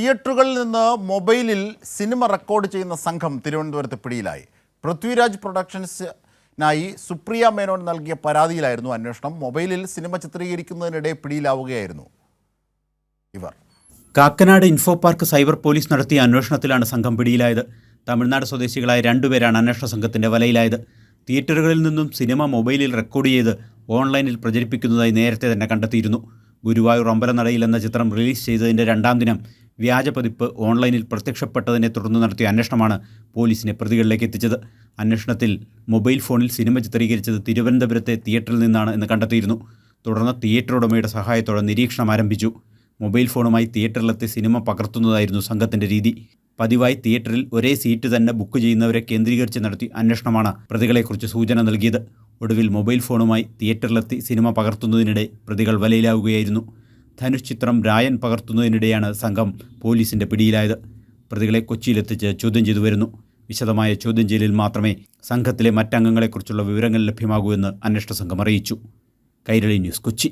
തിയേറ്ററുകളിൽ നിന്ന് മൊബൈലിൽ സിനിമ റെക്കോർഡ് ചെയ്യുന്ന സംഘം തിരുവനന്തപുരത്ത് പിടിയിലായി. പൃഥ്വിരാജ് പ്രൊഡക്ഷൻസിനായി സുപ്രിയ മേനോൻ നൽകിയ പരാതിയിലായിരുന്നു അന്വേഷണം. മൊബൈലിൽ സിനിമ ചിത്രീകരിക്കുന്നതിനിടെ പിടിയിലാവുകയായിരുന്നു ഇവർ. Kakkanad info park cyber police നടത്തിയ അന്വേഷണത്തിലാണ് സംഘം പിടിയിലായത്. തമിഴ്നാട് സ്വദേശികളായ രണ്ടുപേരാണ് അന്വേഷണ സംഘത്തിന്റെ വലയിലായത്. തിയേറ്ററുകളിൽ നിന്നും സിനിമ മൊബൈലിൽ റെക്കോർഡ് ചെയ്ത് ഓൺലൈനിൽ പ്രചരിപ്പിക്കുന്നതായി നേരത്തെ തന്നെ കണ്ടെത്തിയിരുന്നു. ഗുരുവായൂർ അമ്പലനടയിൽ എന്ന ചിത്രം റിലീസ് ചെയ്തതിന്റെ രണ്ടാം ദിനം വ്യാജ പതിപ്പ് ഓൺലൈനിൽ പ്രത്യക്ഷപ്പെട്ടതിനെ തുടർന്ന് നടത്തിയ അന്വേഷണമാണ് പോലീസിനെ പ്രതികളിലേക്ക് എത്തിച്ചത്. അന്വേഷണത്തിൽ മൊബൈൽ ഫോണിൽ സിനിമ ചിത്രീകരിച്ചത് തിരുവനന്തപുരത്തെ തിയേറ്ററിൽ നിന്നാണ് എന്ന് കണ്ടെത്തിയിരുന്നു. തുടർന്ന് തിയേറ്റർ ഉടമയുടെ സഹായത്തോടെ നിരീക്ഷണം ആരംഭിച്ചു. മൊബൈൽ ഫോണുമായി തിയേറ്ററിലെത്തി സിനിമ പകർത്തുന്നതായിരുന്നു സംഘത്തിന്റെ രീതി. പതിവായി തിയേറ്ററിൽ ഒരേ സീറ്റ് തന്നെ ബുക്ക് ചെയ്യുന്നവരെ കേന്ദ്രീകരിച്ച് നടത്തി അന്വേഷണമാണ് പ്രതികളെക്കുറിച്ച് സൂചന നൽകിയത്. ഒടുവിൽ മൊബൈൽ ഫോണുമായി തിയേറ്ററിലെത്തി സിനിമ പകർത്തുന്നതിനിടെ പ്രതികൾ വലയിലാവുകയായിരുന്നു. ധനുഷ് ചിത്രം രായൻ പകർത്തുന്നതിനിടെയാണ് സംഘം പോലീസിന്റെ പിടിയിലായത്. പ്രതികളെ കൊച്ചിയിലെത്തിച്ച് ചോദ്യം ചെയ്തു വരുന്നു. വിശദമായ ചോദ്യം ചെയ്യലിൽ മാത്രമേ സംഘത്തിലെ മറ്റംഗങ്ങളെക്കുറിച്ചുള്ള വിവരങ്ങൾ ലഭ്യമാകൂ എന്ന് അന്വേഷണ സംഘം അറിയിച്ചു. കൈരളി ന്യൂസ് കൊച്ചി.